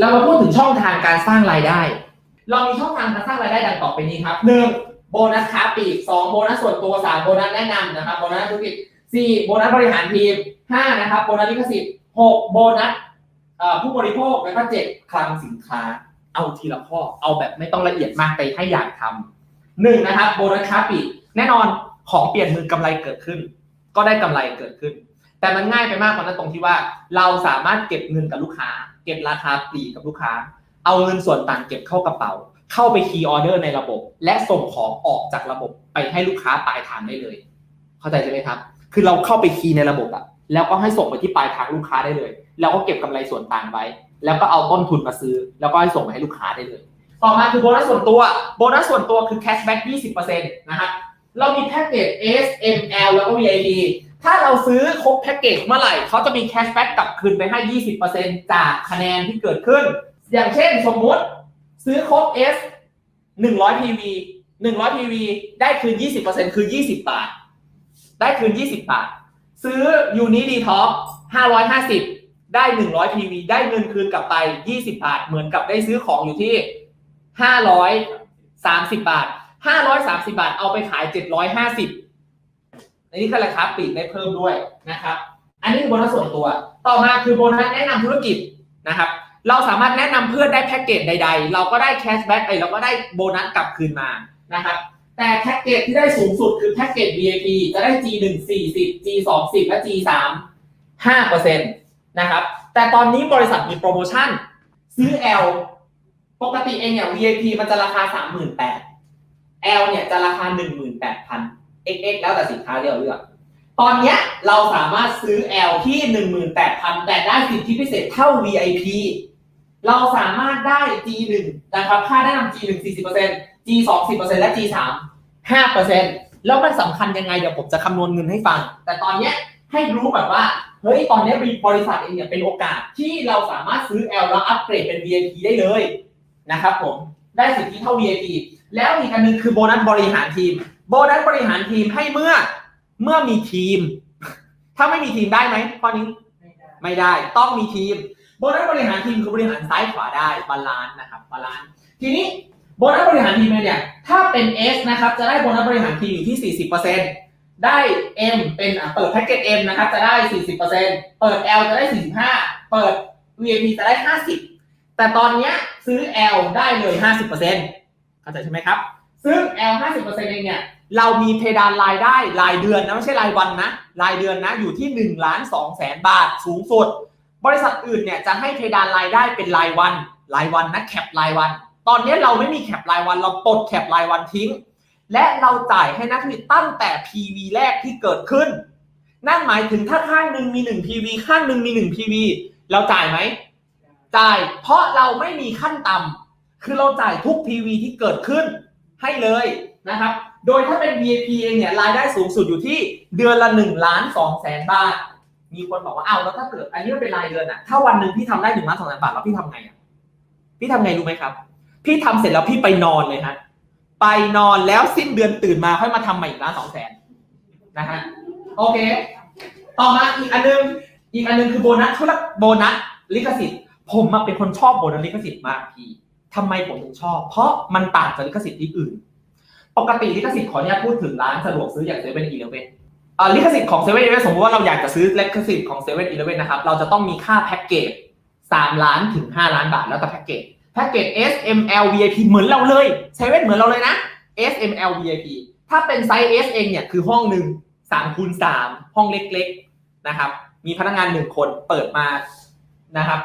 เรามาพูดถึงช่องทางการสร้างรายได้ เรามีช่องทางการสร้างรายได้ดังต่อไปนี้ครับหนึ่งโบนัสค้าปลีกสองโบนัสส่วนตัวสามโบนัสแนะนำนะครับโบนัสธุรกิจสี่โบนัสบริหารทีมห้านะครับโบนัสลิขสิทธิ์หกโบนัสผู้บริโภคแล้วก็เจ็ดคลังสินค้า เอาทีละข้อเอาแบบไม่ต้องละเอียดมากไปให้อยากทำหนึ่งนะครับโบนัสค้าปลีกแน่นอนของเปลี่ยนมือกำไรเกิดขึ้น ก็ได้กำไรเกิดขึ้น แต่มันง่ายไปมากกว่านั้นตรงที่ว่า เราสามารถเก็บเงินกับลูกค้า เก็บราคาปลีกกับลูกค้า เอาเงินส่วนต่างเก็บเข้ากระเป๋า เข้าไปคีย์ออเดอร์ในระบบ และส่งของออกจากระบบไปให้ลูกค้าปลายทางได้เลย เข้าใจใช่ไหมครับ คือเราเข้าไปคีย์ในระบบอะแล้วก็ให้ส่งไปที่ปลายทางลูกค้าได้เลยแล้วก็เก็บกำไรส่วนต่างไว้ แล้วก็เอาต้นทุนมาซื้อ แล้วก็ให้ส่งไปให้ลูกค้าได้เลย ต่อมาคือโบนัสส่วนตัวโบนัสส่วนตัวคือแคชแบ็ก20%นะครับเรามีแพ็กเกจ S M L แล้วก็ VIP ถ้าเราซื้อครบแพ็กเกจเมื่อไหร่เขาจะมีแคชแบ็กกลับคืนไปให้ 20%จากคะแนนที่เกิดขึ้น อย่างเช่นสมมุติซื้อครบ S 100 PV 100 PV ได้คืน 20%คือ 20 บาท ได้คืน 20 บาท ซื้อ Uni d t o x 550 ได้ 100 PV ได้เงินคืนกลับไป 20 บาท เหมือนกับได้ซื้อของอยู่ที่ 530 บาท 530 บาท เอาไปขาย 750 อันนี้คือราคาปลีกได้เพิ่มด้วยนะครับ อันนี้คือโบนัสส่วนตัว ต่อมาคือโบนัสแนะนำธุรกิจนะครับ เราสามารถแนะนำเพื่อนได้แพ็กเกจใด ๆ เราก็ได้แคชแบ็กไปเราก็ได้โบนัสกลับคืนมานะครับ แต่แพ็กเกจที่ได้สูงสุดคือแพ็กเกจ VIP จะได้ G1 40 G2 10และ G3 5%นะครับ แต่ตอนนี้บริษัทมีโปรโมชั่น ซื้อ L ปกติเองเนี่ย VIP มันจะราคา 38,000 L เนี่ยจะราคา 18,000 XX แล้วแต่สินค้าที่เราเลือก ตอนนี้เราสามารถซื้อ L ที่ 18,000 แต่ได้สิทธิพิเศษเท่า VIP เราสามารถได้ G1 นะครับค่าแนะนำ G1 40% G2 10%และ G3 5%แล้วมันสำคัญยังไงเดี๋ยวผมจะคำนวณเงินให้ฟัง แต่ตอนนี้ให้รู้แบบว่า เฮ้ย ตอนนี้บริษัทเองเนี่ยเป็นโอกาสที่เราสามารถซื้อ L แล้วอัปเกรดเป็น VIP ได้เลยนะครับผมได้สิทธิเท่า VIP แล้วอีกอันนึงคือโบนัสบริหารทีม โบนัสบริหารทีมให้เมื่อเมื่อมีทีม ถ้าไม่มีทีมได้ไหมข้อนี้ไม่ได้ต้องมีทีม โบนัสบริหารทีมคือบริหารซ้ายขวาได้บาลานซ์นะครับบาลานซ์ทีนี้โบนัสบริหารทีมเนี่ยถ้าเป็น S นะครับจะได้โบนัสบริหารทีมอยู่ที่ 40%ได้ M เป็นอะเปิดแพ็กเกจ M นะครับจะได้ 40%เปิด L จะได้ 45 เปิด VIP จะได้ 50 แต่ตอนเนี้ยซื้อ L ได้เลย 50%เข้าใจใช่ไหมครับ ซึ่ง L 50%เองเนี่ย เรามีเพดานรายได้รายเดือนนะไม่ใช่รายวันนะรายเดือนนะอยู่ที่1ล้าน2แสนบาทสูงสุด บริษัทอื่นเนี่ยจะให้เพดานรายได้เป็นรายวันรายวันนะแคปรายวัน ตอนนี้เราไม่มีแคปรายวันเราปลดแคปรายวันทิ้ง และเราจ่ายให้นักธุรกิจตั้งแต่ PV แรกที่เกิดขึ้น นั่นหมายถึงถ้าข้างหนึ่งมี1 PV ข้างหนึ่งมี1 PV เราจ่ายไหมจ่ายเพราะเราไม่มีขั้นต่ำคือเราจ่ายทุก PV ที่เกิดขึ้นให้เลยนะครับ โดยถ้าเป็น VIP เองเนี่ยรายได้สูงสุดอยู่ที่เดือนละ1ล้าน2แสนบาท มีคนบอกว่าอ้าวแล้วถ้าเกิดอันนี้มันเป็นรายเดือนอะถ้าวันหนึ่งพี่ทำได้1ล้าน2แสนบาทแล้วพี่ทำไงอะพี่ทำไงรู้ไหมครับ พี่ทำเสร็จแล้วพี่ไปนอนเลยฮะไปนอนแล้วสิ้นเดือนตื่นมาค่อยมาทำใหม่อีกล้านสองแสนนะฮะโอเค ต่อมาอีกอันนึงอีกอันนึงคือโบนัสธุรโบนัสลิขสิทธิ์ ผมมาเป็นคนชอบโบนัสลิขสิทธิ์มากพี่ทำไมผมถึงชอบ เพราะมันต่างจากลิขสิทธิ์ที่อื่น ปกติลิขสิทธิ์ขออนุญาตพูดถึงร้านสะดวกซื้ออย่างเซเว่นอีเลฟเว่นลิขสิทธิ์ของเซเว่นอีเลฟเว่นสมมติว่าเราอยากจะซื้อลิขสิทธิ์ของเซเว่นอีเลฟเว่นนะครับเราจะต้องมีค่าแพ็กเกจ3ล้านถึง5ล้านบาทแล้วแต่แพ็กเกจแพ็กเกจ S M L V I P เหมือนเราเลยเซเว่นเหมือนเราเลยนะ S M L V I P ถ้าเป็นไซส์ S เองเนี่ยคือห้องหนึ่ง3คูณ3ห้องเล็กๆนะครับมีพนักงานหนึ่งคนเปิดมานะครับ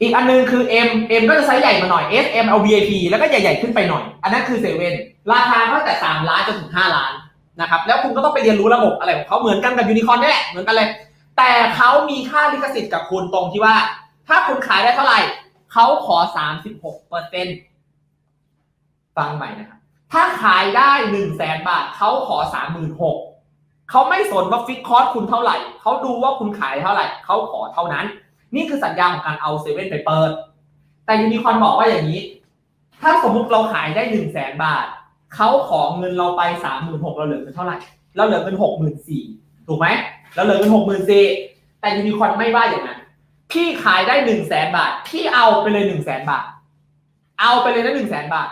อีกอันนึงคือ M M ก็จะไซส์ใหญ่มาหน่อย S M L V I P แล้วก็ใหญ่ๆขึ้นไปหน่อย อันนั้นคือเซเว่นราคาตั้งแต่ 3 ล้านจนถึง 5 ล้านนะครับ แล้วคุณก็ต้องไปเรียนรู้ระบบอะไรของเขาเหมือนกันกับยูนิคอร์นนี่แหละ เหมือนกันเลย แต่เขามีค่าลิขสิทธิ์กับคุณตรงที่ว่า ถ้าคุณขายได้เท่าไหร่ เขาขอ 36เปอร์เซ็นต์ฟังใหม่นะครับ ถ้าขายได้1นึ่งแสนบาท เขาขอ 36,000เขาไม่สนว่าฟิกคอร์สคุณเท่าไหร่ เขาดูว่าคุณขายเท่าไหร่ เขาขอเท่านั้น นี่คือสัญญาของการเอาเซเว่นไปเปิด แต่ยูนิคอนบอกว่าอย่างนี้ ถ้าสมมุติเราขายได้1นึ่งแสนบาท เขาขอเงินเราไป36,000เราเหลือเงินเท่าไหร่เราเหลือเงิน64,000ถูกไหมเราเหลือเงิน64,000แต่ยูนิคอนไม่ว่าอย่างนั้นพี่ขายได้หนึ่งแสนบาทพี่เอาไปเลยหนึ่งแสนบาท เอาไปเลยนะหนึ่งแสนบาท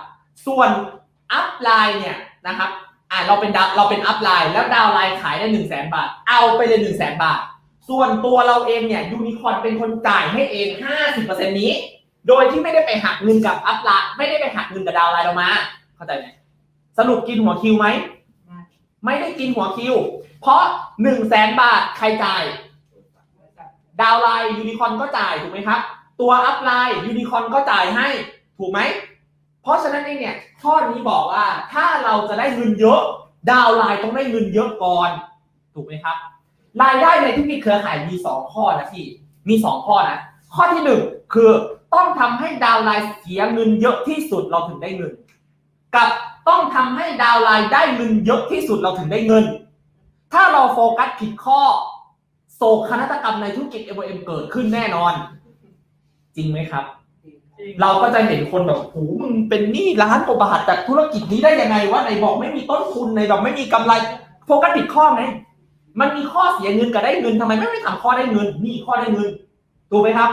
ส่วนอัพไลน์เนี่ยนะครับอ่าเราเป็นดาวเราเป็นอัพไลน์แล้วดาวไลน์ขายได้หนึ่งแสนบาท เอาไปเลยหนึ่งแสนบาท ส่วนตัวเราเองเนี่ยยูนิคอนเป็นคนจ่ายให้เองห้าสิบเปอร์เซ็นนี้ โดยที่ไม่ได้ไปหักเงินกับอัพลน์ไม่ได้ไปหักเงินกับดาวไลน์เรามา เข้าใจไหมสรุปกินหัวคิวไหม ไม่ได้กินหัวคิว เพราะหนึ่งแสนบาทใครจ่าย ดาวไลน์ยูนิคอนก็จ่ายถูกไหมครับ ตัวอัพไลน์ยูนิคอนก็จ่ายให้ถูกไหม เพราะฉะนั้นเองเนี่ยข้อนี้บอกว่าถ้าเราจะได้เงินเยอะ ดาวไลน์ต้องได้เงินเยอะก่อน ถูกไหมครับ รายได้ในธุรกิจเครือข่ายมีสองข้อนะพี่ มีสองข้อนะ ข้อที่หนึ่งคือต้องทำให้ดาวไลน์เสียเงินเยอะที่สุดเราถึงได้เงิน กับต้องทำให้ดาวไลน์ได้เงินเยอะที่สุดเราถึงได้เงิน ถ้าเราโฟกัสผิดข้อ โศกนาฏกรรมในธุรกิจ MLM เกิดขึ้นแน่นอน จริงไหมครับ เราก็จะเห็นคนแบบโหมึงเป็นหนี้ล้านกว่าบาทจากธุรกิจนี้ได้ยังไงวะไหนบอกไม่มีต้นทุนไหนบอกไม่มีกำไร โฟกัสผิดข้อไง มันมีข้อเสียเงินกับได้เงินทำไมไม่ไม่ทำข้อได้เงิน นี่ข้อได้เงินถูกไหมครับ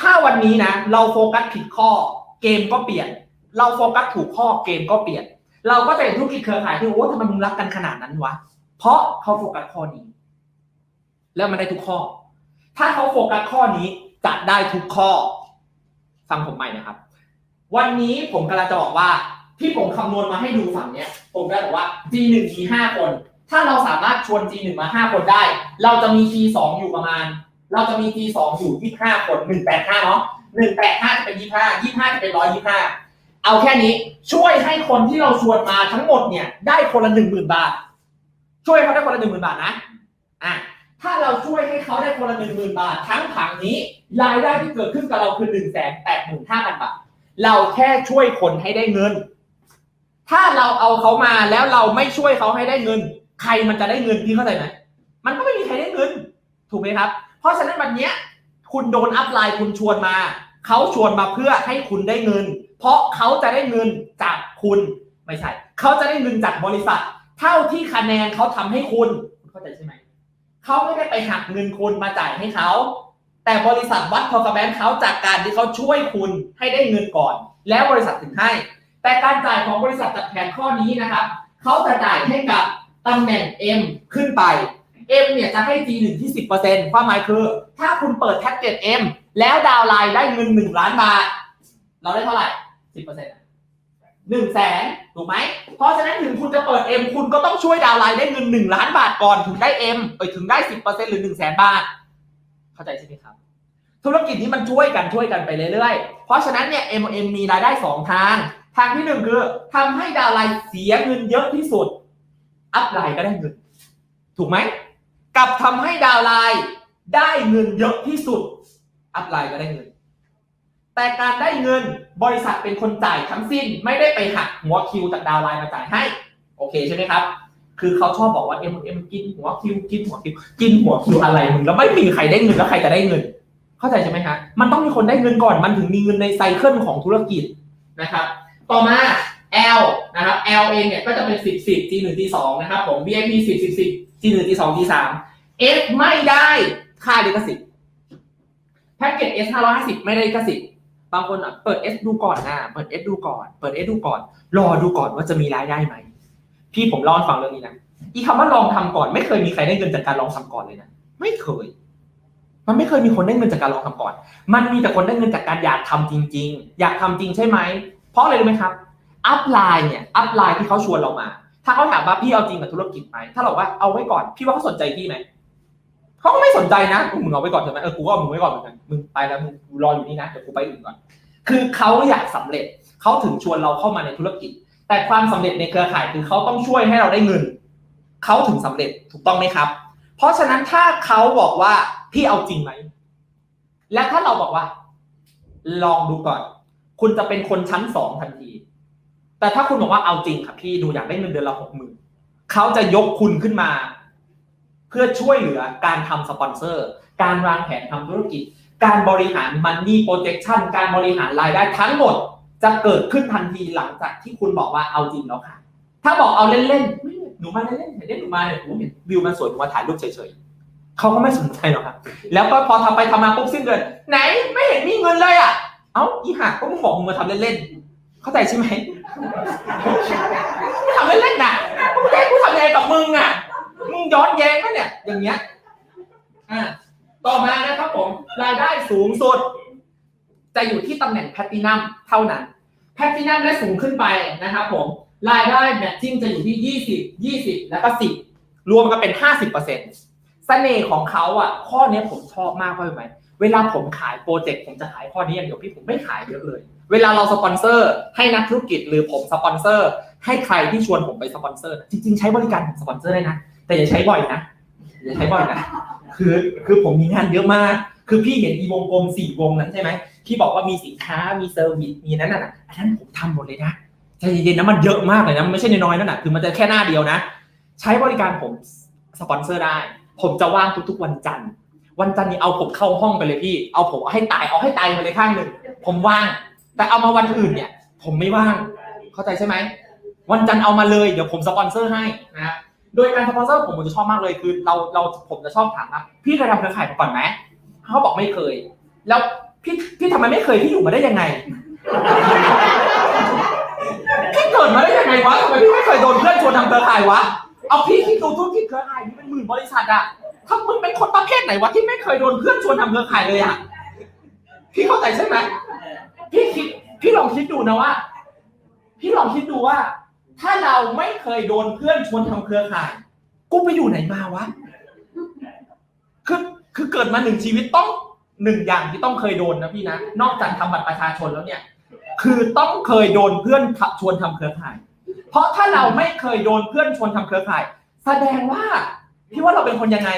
ถ้าวันนี้นะ เราโฟกัสผิดข้อเกมก็เปลี่ยน เราโฟกัสถูกข้อเกมก็เปลี่ยน เราก็จะเห็นธุรกิจเครือข่ายที่โอ้ทำไมมึงรักกันขนาดนั้นวะเพราะเขาโฟกัสข้อนี้ แล้วมันได้ทุกข้อ ถ้าเขาโฟกัสข้อนี้จะได้ทุกข้อฟังผมใหม่นะครับ วันนี้ผมกำลังจะบอกว่าที่ผมคำนวณมาให้ดูฝั่งเนี้ย ผมได้บอกว่า G1 มี5คน ถ้าเราสามารถชวน G1 มา 5 คนได้ เราจะมี G2 อยู่ประมาณ เราจะมี G2 อยู่ 25 คน 185 เนาะ 185 จะเป็น 25 25 จะเป็น 125 เอาแค่นี้ช่วยให้คนที่เราชวนมาทั้งหมดเนี่ยได้คนละ 10,000 บาท ช่วยเขาได้คนละ 10,000 บาทนะ อะ ถ้าเราช่วยให้เขาได้คนละ 10,000 บาท ทั้งผังนี้รายได้ที่เกิดขึ้นกับเราคือ 1 8 5 0 0 0 บาท เราแค่ช่วยคนให้ได้เงิน ถ้าเราเอาเขามาแล้วเราไม่ช่วยเขาให้ได้เงิน ใครมันจะได้เงินพี่เข้าใจไหมมันก็ไม่มีใครได้เงิน ถูกไหมครับ เพราะฉะนั้นวันเนี้ยคุณโดนอัพไลน์คุณชวนมาเขาชวนมาเพื่อให้คุณได้เงิน เพราะเขาจะได้เงินจากคุณไม่ใช่เขาจะได้เงินจากบริษัท เท่าที่คะแนนเขาทำให้คุณเข้าใจใช่ไหมเขาไม่ได้ไปหักเงินคุณมาจ่ายให้เขาแต่บริษัทวัด performance เขาจากการที่เขาช่วยคุณให้ได้เงินก่อน แล้วบริษัทถึงให้ แต่การจ่ายของบริษัทจากแผนข้อนี้นะครับเขาจะจ่ายให้กับ ตำแหน่ง M ขึ้นไป M เนี่ยจะให้ G1 ที่ 10%ความหมายคือ ถ้าคุณเปิดแท็กเก็ต M แล้วดาวไลน์ได้เงิน 1 ล้านบาท เราได้เท่าไหร่ 10%หนึ่งแสนถูกไหม เพราะฉะนั้นถึงคุณจะเปิด M คุณก็ต้องช่วยดาวไลน์ได้เงิน 1 ล้านบาทก่อนถึงได้ M เอ้ยถึงได้ 10%หรือ 1 0 0 0 0แสนบาท เข้าใจใช่ไหมครับ ธุรกิจนี้มันช่วยกันช่วยกันไปเรื่อยๆ เพราะฉะนั้นเนี่ย M&M มีรายได้ 2 ทาง ทางที่หนึ่งคือทำให้ดาวไลน์เสียเงินเยอะที่สุด อัพไลน์ก็ได้เงิน ถูกไหมกับทำให้ดาวไลน์ได้เงินเยอะที่สุด อัพไลน์ก็ได้เงิน แต่การได้เงินบริษัทเป็นคนจ่ายทั้งสิ้น ไม่ได้ไปหักหัวคิวจากดาวไลน์มาจ่ายให้ โอเคใช่ไหมครับ คือเขาชอบบอกว่า M M กินหัวคิวกินหัวคิวกินหัวคิวอะไรมึงแล้วไม่มีใครได้เงินแล้วใครจะได้เงิน เข้าใจใช่ไหมฮะมันต้องมีคนได้เงินก่อนมันถึงมีเงินในไซเคิลของธุรกิจนะครับ ต่อมา L นะครับ L เองเนี่ยก็จะเป็น 10 10 G 1 G 2นะครับผม VIP 10 10 10 G 1 G 2 G 3 F ไม่ได้ค่าลิขสิทธิ์แพ็กเกจ S 550 ไม่ได้ลิขสิทธิ์บางคนอะเปิด S ดูก่อนนะเปิด S ดูก่อน เปิด S ดูก่อน รอดูก่อนว่าจะมีรายได้ไหมพี่ผมเล่าให้ฟังเรื่องนี้นะอีคำว่าลองทำก่อน ไม่เคยมีใครได้เงินจากการลองทำก่อนเลยนะไม่เคย มันไม่เคยมีคนได้เงินจากการลองทำก่อน มันมีแต่คนได้เงินจากการอยากทำจริง ๆ อยากทำจริงใช่ไหมเพราะอะไรรู้ไหมครับ อัพไลน์เนี่ยอัพไลน์ที่เขาชวนเรามา ถ้าเขาถามว่าพี่เอาจริงกับธุรกิจไหมถ้าเราบอกว่าเอาไว้ก่อนพี่ว่าเขาสนใจพี่ไหมเขาก็ไม่สนใจนะมึงเอาไว้ก่อนใช่ไหมเออกูก็เอามึงไว้ก่อนเหมือนกันมึงไปแล้วมึงรออยู่นี่นะเดี๋ยวกูไปอื่นก่อน คือเขาอยากสำเร็จเขาถึงชวนเราเข้ามาในธุรกิจ แต่ความสำเร็จในเครือข่ายคือเขาต้องช่วยให้เราได้เงินเขาถึงสำเร็จถูกต้องไหมครับ เพราะฉะนั้นถ้าเขาบอกว่าพี่เอาจริงไหมและถ้าเราบอกว่า ลองดูก่อน คุณจะเป็นคนชั้นสองทันที แต่ถ้าคุณบอกว่าเอาจริงค่ะพี่ดูอยากได้เงินเดือนละหกหมื่นเขาจะยกคุณขึ้นมา เพื่อช่วยเหลือการทำสปอนเซอร์ การวางแผนทำธุรกิจ การบริหารมันนี่โปรเจคชันการบริหารรายได้ทั้งหมด จะเกิดขึ้นทันทีหลังจากที่คุณบอกว่าเอาจริงแล้วค่ะ ถ้าบอกเอาเล่นๆหนูมาเล่นๆเห็นเล่นหนูมาเนี่ยหนูเห็นวิวมันสวยหนูมาถ่ายรูปเฉยๆเขาก็ไม่สนใจหรอกครับแล้วก็พอทำไปทำมาปุ๊บสิ้นเดือนไหนไม่เห็นมีเงินเลยอะเอ้าอีห่าก็มึงบอกมึงมาทำเล่นๆเข้าใจใช่ไหม ทำเล่นๆนะมึงแกล้กูทำยังไงกับมึงอะ มึงย้อนแย้งนะเนี่ย อย่างเงี้ย อ่า ต่อมานะครับผม รายได้สูงสุด จะอยู่ที่ตำแหน่งแพลตตินัมเท่านั้น แพลตตินัมและสูงขึ้นไปนะครับผม รายได้แมทชิ่งจะอยู่ที่ 20 20 แล้วก็ 10 รวมกันเป็น 50%เสน่ห์ของเขาอะ ข้อนี้ผมชอบมากเพราะอะไรไหม เวลาผมขายโปรเจกต์ผมจะขายข้อนี้อย่างเดียวพี่ผมไม่ขายเยอะเลย เวลาเราสปอนเซอร์ให้นักธุรกิจหรือผมสปอนเซอร์ ให้ใครที่ชวนผมไปสปอนเซอร์ จริง ๆ ใช้บริการผมสปอนเซอร์ได้นะ แต่อย่าใช้บ่อยนะอย่าใช้บ่อยนะคือคือผมมีงานเยอะมาก คือพี่เห็นอีวงกลมสี่วงนั้นใช่ไหมที่บอกว่ามีสินค้ามีเซอร์วิสมีนั้นน่ะอันนั้นผมทำหมดเลยนะใจเย็นๆนะมันเยอะมากเลยนะไม่ใช่น้อยๆนั่นน่ะคือมันจะแค่หน้าเดียวนะ ใช้บริการผมสปอนเซอร์ได้ ผมจะว่างทุกๆวันจันทร์ วันจันทร์นี้เอาผมเข้าห้องไปเลยพี่ เอาผมให้ตายเอาให้ตายไปเลยข้างหนึ่งผมว่าง แต่เอามาวันอื่นเนี่ย ผมไม่ว่าง เข้าใจใช่ไหมวันจันทร์เอามาเลยเดี๋ยวผมสปอนเซอร์ให้นะโดยการสปอนเซอร์ผมผมจะชอบมากเลยคือ เราเราผมจะชอบถามว่าพี่เคยทำเครือข่ายมาก่อนไหมเขาบอกไม่เคย แล้วพี่พี่ทำไมไม่เคยพี่อยู่มาได้ยังไงพี่เกิดมาได้ยังไงวะทำไมพี่ไม่เคยโดนเพื่อนชวนทำเครือข่ายวะเอาพี่คิดดูธุรกิจเครือข่ายนี่เป็นหมื่นบริษัทอะ ถ้ามึงเป็นคนประเภทไหนวะที่ไม่เคยโดนเพื่อนชวนทำเครือข่ายเลยอะพี่เข้าใจใช่ไหมพี่คิดพี่ลองคิดดูนะว่า พี่ลองคิดดูว่า ถ้าเราไม่เคยโดนเพื่อนชวนทำเครือข่าย กูไปอยู่ไหนมาวะคือคือเกิดมาหนึ่งชีวิตต้องหนึ่งอย่างที่ต้องเคยโดนนะพี่นะนอกจากทำบัตรประชาชนแล้วเนี่ย คือต้องเคยโดนเพื่อนชวนทำเครือข่าย เพราะถ้าเราไม่เคยโดนเพื่อนชวนทำเครือข่าย แสดงว่า พี่ว่าเราเป็นคนยังไง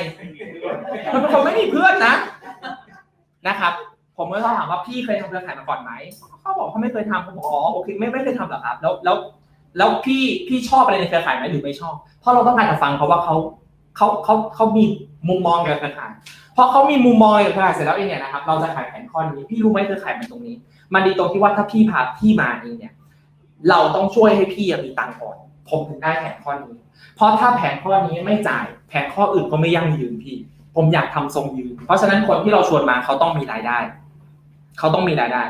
เราเป็นคนไม่มีเพื่อนนะนะครับ ผมก็ถามว่าพี่เคยทำเครือข่ายมาก่อนไหมเขาบอกเขาไม่เคยทำผมบอกอ๋อโอเคไม่ไม่เคยทำหรอกครับ แล้วแล้วแล้วพี่พี่ชอบอะไรในเครือข่ายไหมหรือไม่ชอบ เพราะเราต้องการจะฟังเขาว่าเขาเขาเขาเขามีมุมมองเกี่ยวกับเครือข่ายพอเขามีมุมมองเกี่ยวกับเครือข่ายเสร็จแล้วเองเนี่ยนะครับเราจะขายแผนข้อนี้พี่รู้ไหมเครือข่ายมันตรงนี้ มันดีตรงที่ว่าถ้าพี่พาพี่มาเองเนี่ย เราต้องช่วยให้พี่มีตังค์ก่อน ผมถึงได้แผนข้อนี้ เพราะถ้าแผนข้อนี้ไม่จ่ายแผนข้ออื่นก็ไม่ยั่งยืนพี่ ผมอยากทำทรงยืน เพราะฉะนั้นคนที่เราชวนมาเขาต้องมีรายได้ เขาต้องมีรายได้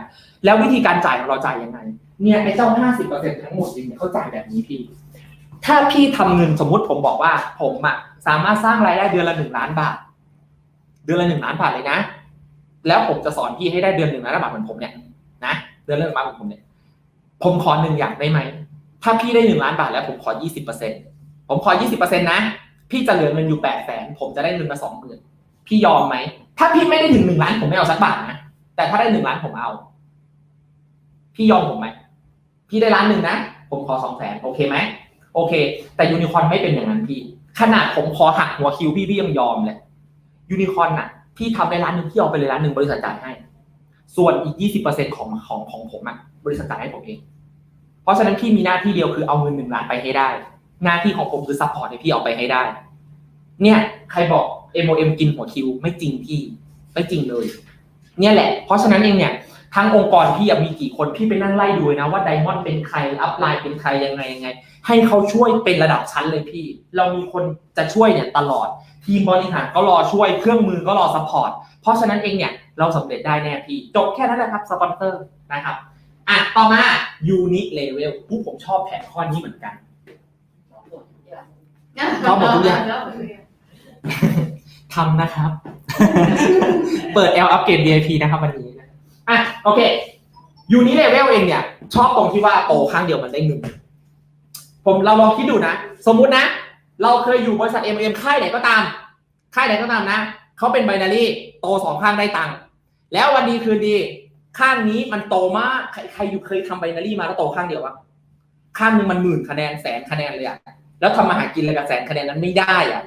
แล้ววิธีการจ่ายของเราจ่ายยังไง เนี่ยไอ้เจ้าห้าสิบเปอร์เซ็นทั้งหมดเนี่ยเขาจ่ายแบบนี้พี่ ถ้าพี่ทำเงินสมมุติผมบอกว่า ผมอะสามารถสร้างรายได้เดือนละหนึ่งล้านบาท เดือนละหนึ่งล้านบาทเลยนะ แล้วผมจะสอนพี่ให้ได้เดือนหนึ่งล้านบาทเหมือนผมเนี่ยนะ เดือนละหนึ่งล้านเหมือนผมเนี่ย ผมขอหนึ่งอย่างได้ไหม ถ้าพี่ได้หนึ่งล้านบาทแล้วผมขอยี่สิบเปอร์เซ็นผมขอยี่สิบเปอร์เซ็นนะ พี่จะเหลือเงินอยู่แปดแสนผมจะได้เงินมาสองหมื่นพี่ยอมไหม ถ้าพี่ไม่ได้ถึงหนึ่งล้านผมไม่เอาสักบาทนะ แต่ถ้าได้หนึ่งล้านผมเอา พี่ยอมผมไหม พี่ได้ล้านหนึ่งนะ ผมขอสองแสนโอเคไหม โอเค แต่ยูนิคอนไม่เป็นอย่างนั้นพี่ ขนาดผมขอหักหัวคิวพี่พี่ยังยอมเลยยูนิคอนน่ะ พี่ทำได้ล้านหนึ่งพี่เอาไปเลยล้านหนึ่งบริษัทจ่ายให้ ส่วนอีกยี่สิบเปอร์เซ็นต์ของของของผมอะบริษัทจ่ายให้ผมเอง เพราะฉะนั้นพี่มีหน้าที่เดียวคือเอาเงินหนึ่งล้านไปให้ได้ หน้าที่ของผมคือซัพพอร์ตให้พี่เอาไปให้ได้ เนี่ยใครบอก MOM กินหัวคิวไม่จริงพี่ไม่จริงเลย เนี่ยแหละ เพราะฉะนั้นเองเนี่ยทั้งองค์กรพี่มีกี่คนพี่ไปนั่งไล่ดูนะว่าไดมอนด์เป็นใครอัพไลน์เป็นใครยังไงยังไง ให้เขาช่วยเป็นระดับชั้นเลยพี่ เรามีคนจะช่วยเนี่ยตลอดทีมบริหารก็รอช่วยเครื่องมือก็รอซัพพอร์ตเพราะฉะนั้นเองเนี่ยเราสำเร็จได้แน่พี่จบแค่นั้นแหละครับสปอนเซอร์นะครับ อะต่อมายูนิเลเวลผู้ผมชอบแผนข้อนี้เหมือนกัน ชอบหมดทุกอย่าง ทำนะครับ เปิด L อัปเกรด VIP นะครับวันนี้นะอะโอเคยูนิเลเวลเองเนี่ย ชอบตรงที่ว่าโตครั้งเดียวมันได้เงินผมเราลองคิดดูนะ สมมุตินะ เราเคยอยู่บริษัท M M ค่ายไหนก็ตาม ค่ายไหนก็ตามนะ เขาเป็นไบนารีโตสองข้างได้ตังค์แล้ววันดีคืนดี ข้างนี้มันโตมากใครใครอยู่เคยทำไบนารี่มาแล้วโตข้างเดียววะข้างนึงมันหมื่นคะแนนแสนคะแนนเลยอะแล้วทำมาหากินอะไรกับแสนคะแนนนั้นไม่ได้อะ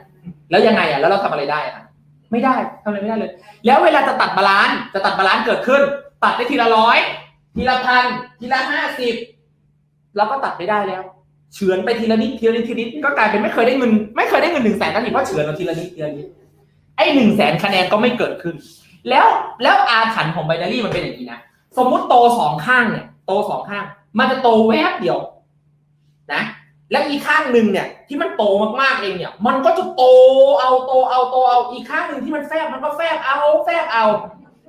แล้วยังไงอะแล้วเราทำอะไรได้อะไม่ได้ทำอะไรไม่ได้เลย แล้วเวลาจะตัดบาลานซ์จะตัดบาลานซ์เกิดขึ้น ตัดได้ทีละร้อยทีละพันทีละห้าสิบเราก็ตัดไม่ได้แล้ว เฉือนไปทีละนิดทีละนิดทีละนิดก็กลายเป็นไม่เคยได้เงิน ไม่เคยได้เงินหนึ่งแสนนั่นเองเพราะเฉือนเราทีละนิดทีละนิดไอ้หนึ่งแสนคะแนนก็ไม่เกิดขึ้น แล้วแล้วอาถรรพ์ของไบนารี่มันเป็นอย่างนี้นะ สมมุติโตสองข้างเนี่ย โตสองข้าง มันจะโตแวบเดียว นะ แล้วอีกข้างหนึ่งเนี่ย ที่มันโตมากๆเองเนี่ย มันก็จะโตเอาโตเอาโตเอาอีกข้างหนึ่งที่มันแฟบมันก็แฟบเอาแฟบเอา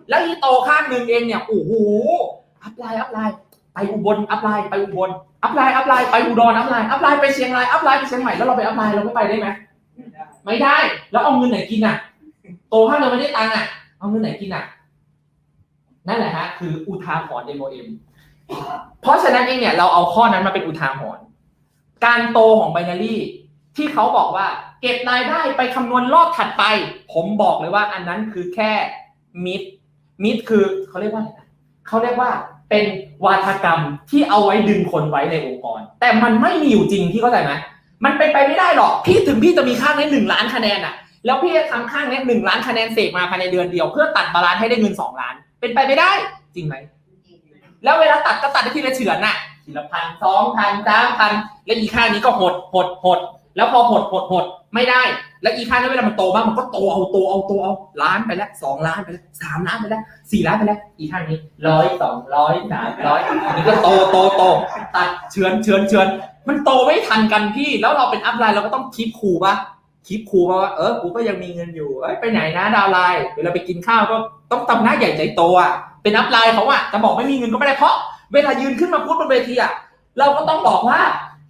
แล้วอีโตข้างหนึ่งเองเนี่ยโอ้โหอัพไลน์อัพไลน์ไปอุบลอัพไลน์ไปอุบลอัพไลน์อัพไลน์ไปอุดรอัพไลน์อัพไลน์ไปเชียงรายอัพไลน์ไปเชียงใหม่แล้วเราไปอัพไลน์เราไม่ไปได้ไหมไม่ได้ แล้วเอาเงินไหนกินอะ โตข้างเดียวไม่ได้ตังค์อะ เอาเงินไหนกินอะ นั่นแหละฮะคืออุทาหรณ์ MOM เพราะฉะนั้นเองเนี่ยเราเอาข้อนั้นมาเป็นอุทาหรณ์การโตของไบนารีที่เขาบอกว่า เก็บรายได้ไปคำนวณรอบถัดไป ผมบอกเลยว่าอันนั้นคือแค่มิดมิดคือเขาเรียกว่าอะไรนะเขาเรียกว่าเป็นวาทกรรมที่เอาไว้ดึงคนไว้ในองค์กร แต่มันไม่มีอยู่จริงพี่เข้าใจไหมมันเป็นไปไม่ได้หรอกพี่ถึงพี่จะมีค่าในหนึ่งล้านคะแนนอะ แล้วพี่จะทำข้างนี้หนึ่งล้านคะแนนเสกมาภายในเดือนเดียว เพื่อตัดบาลานซ์ให้ได้เงินสองล้าน เป็นไปไม่ได้ จริงไหมแล้วเวลาตัดก็ตัดได้ทีละเฉือนน่ะทีละพันสองพันสามพันแล้วอีค่านี้ก็หดหดหด แล้วพอหดหดหดไม่ได้ แล้วอีค่านี้เวลามันโตมากมันก็โตเอาโตเอาโตเอาล้านไปแล้วสองล้านไปแล้วสามล้านไปแล้วสี่ล้านไปแล้วอีค่านี้ร้อยสองร้อยสามร้อยอันนี้ก็โตโตโตตัดเฉือนเฉือนเฉือนมันโตไม่ทันกันพี่ แล้วเราเป็นอัพไลน์เราก็ต้องคิดคูปะ คิดคูปะว่าเออกูก็ยังมีเงินอยู่เอ้ยไปไหนนะดาวไลน์เวลาไปกินข้าวก็ต้องทำหน้าใหญ่ใจโตอะเป็นอัพไลน์เขาอะจะบอกไม่มีเงินก็ไม่ได้เพราะเวลายืนขึ้นมาพูดบนเวทีอะเราก็ต้องบอกว่า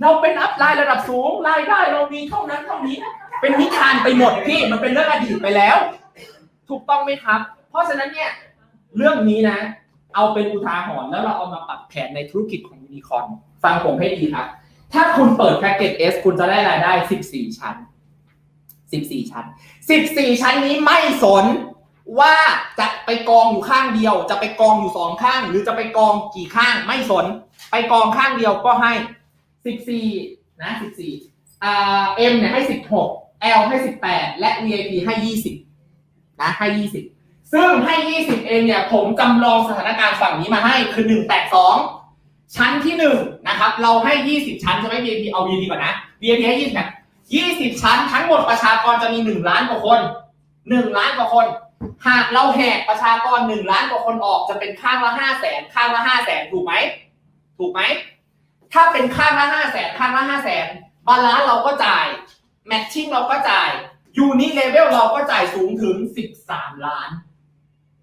เราเป็นอัพไลน์ระดับสูงรายได้เรามีเท่านั้นเท่านี้ เป็นนิทานไปหมดพี่มันเป็นเรื่องอดีตไปแล้ว ถูกต้องไหมครับ เพราะฉะนั้นเนี่ยเรื่องนี้นะ เอาเป็นอุทาหรณ์แล้วเราเอามาปรับแผนในธุรกิจของยูนิคอนฟังผมให้ดีครับถ้าคุณเปิดแพ็กเกจ S คุณจะได้รายได้ 14 ชั้น 14 ชั้น 14 ชั้นนี้ไม่สนว่าจะไปกองอยู่ข้างเดียว จะไปกองอยู่สองข้าง หรือจะไปกองกี่ข้างไม่สน ไปกองข้างเดียวก็ให้สิบสี่นะสิบสี่อ่า M เนี่ยให้สิบหก L ให้สิบแปดและ VIP ให้ยี่สิบนะ ให้ยี่สิบซึ่งให้ยี่สิบเองเนี่ย ผมจำลองสถานการณ์ฝั่งนี้มาให้คือหนึ่งแตกสองชั้นที่หนึ่งนะครับ เราให้ยี่สิบชั้นใช่ไหม VIP เอา VIP ก่อนนะ VIP ให้ยี่ สิบยี่สิบชั้นทั้งหมดประชากรจะมีหนึ่งล้านกว่าคนหนึ่งล้านกว่าคน หากเราแหกประชากรหนึ่งล้านกว่าคนออกจะเป็นข้างละห้าแสนข้างละห้าแสนถูกไหมถูกไหมถ้าเป็นข้างละห้าแสนข้างละห้าแสนบาลานซ์เราก็จ่ายแมทชิ่งเราก็จ่ายยูนิเลเวลเราก็จ่ายสูงถึงสิบสามล้าน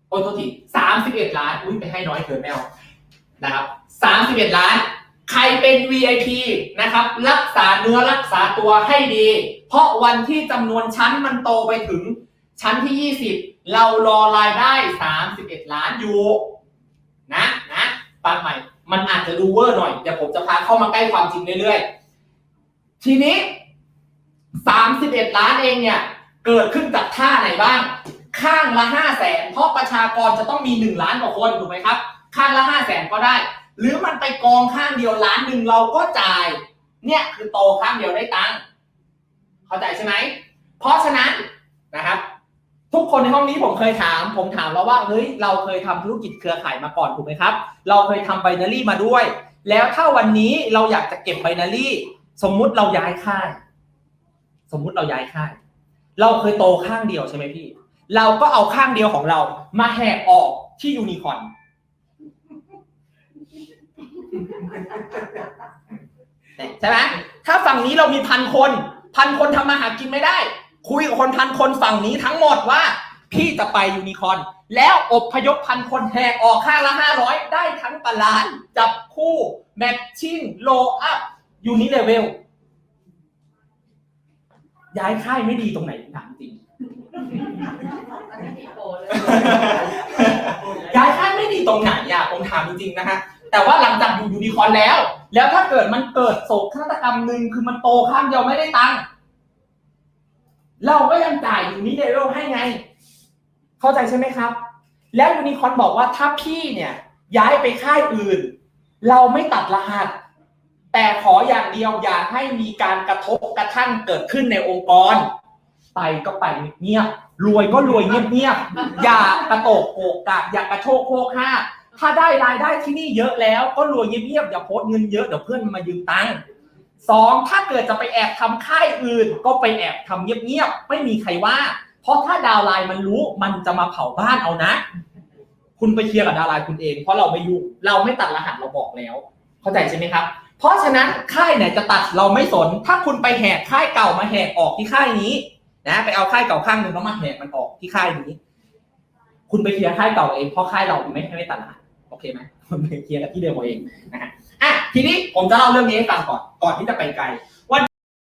โอ้โทษทีสามสิบเอ็ดล้าน อุ้ยไปให้น้อยเกินแมวนะครับสามสิบเอ็ดล้าน ใครเป็น VIP นะครับ รักษาเนื้อรักษาตัวให้ดี เพราะวันที่จำนวนชั้นมันโตไปถึงชั้นที่ 20 เรารอรายได้ 31 ล้านอยู่นะนะฟังใหม่ มันอาจจะดูเวอร์หน่อย เดี๋ยวผมจะพาเข้ามาใกล้ความจริงเรื่อยๆ ทีนี้ 31 ล้านเองเนี่ย เกิดขึ้นจากท่าไหนบ้าง ข้างละ5 0 0แสนเพราะประชากรจะต้องมี 1 ล้านกว่าคนถูกไหมครับ ข้างละ5 0 0แสนก็ได้ หรือมันไปกองข้างเดียวล้านหนึ่งเราก็จ่าย เนี่ยคือโตข้างเดียวได้ตังค์เข้าใจใช่ไหม เพราะฉะนั้นนะครับ ทุกคนในห้องนี้ผมเคยถาม ผมถามแล้วว่าเฮ้ยเราเคยทำธุรกิจเครือข่ายมาก่อนถูกไหมครับ เราเคยทำไบนารี่มาด้วย แล้วถ้าวันนี้เราอยากจะเก็บไบนารี่ สมมุติเราย้ายค่าย สมมุติเราย้ายค่าย เราเคยโตข้างเดียวใช่ไหมพี่ เราก็เอาข้างเดียวของเรา มาแหกออกที่ยูนิคอร์น ใช่ไหมถ้าฝั่งนี้เรามีพันคน พันคนทำมาหากินไม่ได้ คุยกับคนพันคนฝั่งนี้ทั้งหมดว่า พี่จะไปยูนิคอร์นแล้วอบพยพพันคนแหกออกข้างละห้าร้อยได้ทั้งตลาดจับคู่แมทชิ่งโลอัพยูนิเลเวลย้ายค่ายไม่ดีตรงไหนถามจริงย้ายค่ายไม่ดีตรงไหนอะผมถามจริงๆนะฮะ แต่ว่าหลังจากอยู่ยูนิคอร์นแล้ว แล้วถ้าเกิดมันเกิดโศกนาฏกรรมหนึ่งคือมันโตข้างเดียวไม่ได้ตังค์เราก็ยังจ่ายอยู่นี่เลเวลให้ไง เข้าใจใช่ไหมครับ แล้วยูนิคอร์นบอกว่าถ้าพี่เนี่ย ย้ายไปค่ายอื่น เราไม่ตัดรหัส แต่ขออย่างเดียวอย่าให้มีการกระทบกระทั่งเกิดขึ้นในองค์กร ไปก็ไปเงียบรวยก็รวยเงียบๆอย่ากระโตกโกกากอย่ากระโชกโคกห้า ถ้าได้รายได้ที่นี่เยอะแล้วก็รวยเงียบๆอย่าโพสเงินเยอะเดี๋ยวเพื่อนมายืมตังค์สองถ้าเกิดจะไปแอบทำค่ายอื่น ก็ไปแอบทำเงียบๆไม่มีใครว่า เพราะถ้าดาวไลน์มันรู้มันจะมาเผาบ้านเอานะ คุณไปเคลียร์กับดาวไลน์คุณเอง เพราะเราไม่ยุ่งเราไม่ตัดรหัสเราบอกแล้ว เข้าใจใช่ไหมครับ เพราะฉะนั้นค่ายไหนจะตัดเราไม่สน ถ้าคุณไปแหกค่ายเก่ามาแหกออกที่ค่ายนี้นะไปเอาค่ายเก่าข้างหนึ่งแล้วมาแหกมันออกที่ค่ายนี้ คุณไปเคลียร์ค่ายเก่าเองเพราะค่ายเราไม่ไม่ตัดรหัส โอเคไหมเคลียร์กับที่เดิมของเองนะฮะอะทีนี้ผมจะเล่าเรื่องนี้ให้ฟังก่อนก่อนที่จะไปไกล